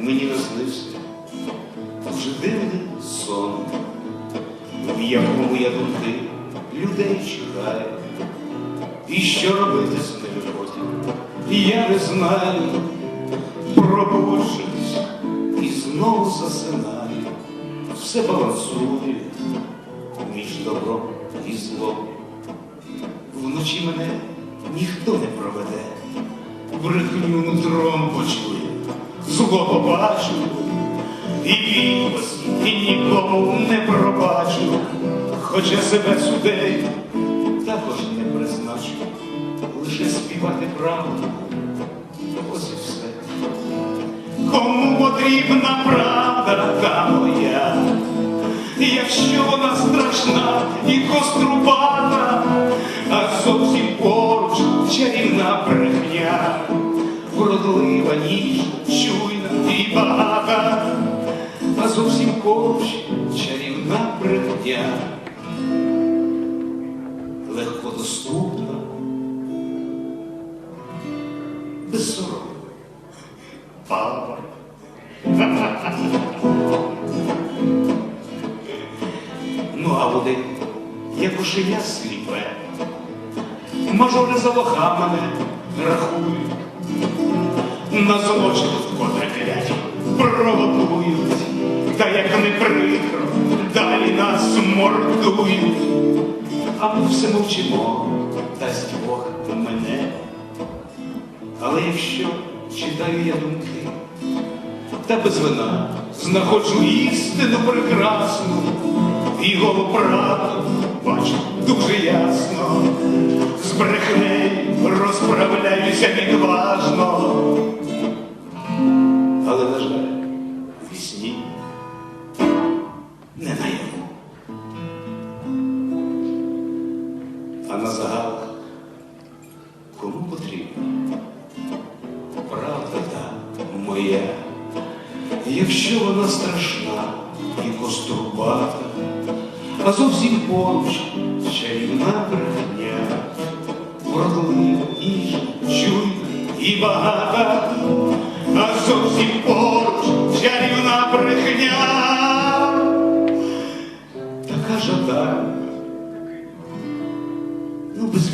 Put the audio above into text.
мені наснився. Дуже дивний сон, в якому я думки людей чекаю. І що робити з ними потім, я не знаю, пробуджусь і знову засинаю, все балансує між добром і злом. Вночі мене ніхто не проведе, брехню нутром почує, зло побачу, і відпас, і нікому не пробачу, хоча себе судей також не призначу, лише співати правду, ось і все. Кому потрібна правда та моя, якщо вона страшна і кострубата, а зовсім поруч вродлива, ніжна, чуйна і багата, а зовсім поруч чарівна брехня, легкодоступна, без сорому. Папа. Ну, а води, як ушеня сліпе, мажори за лоха мене рахують, на злочин вкотре кляті провокують, та як не прикро, далі нас мордують, а ми все мовчимо, дасть Бог мене. Але якщо читаю я думки, та без вина знаходжу істину прекрасну, і голу бачу дуже ясно, з брехнею розправляюся відважно. В сні не наяву. А на загалах кому потрібно? Правда моя, якщо вона страшна і кострубата, а зовсім поруч чарівна брехня, вродлива, ніжна, чуйна і багата, а зовсім поруч дня, така жада, ну без.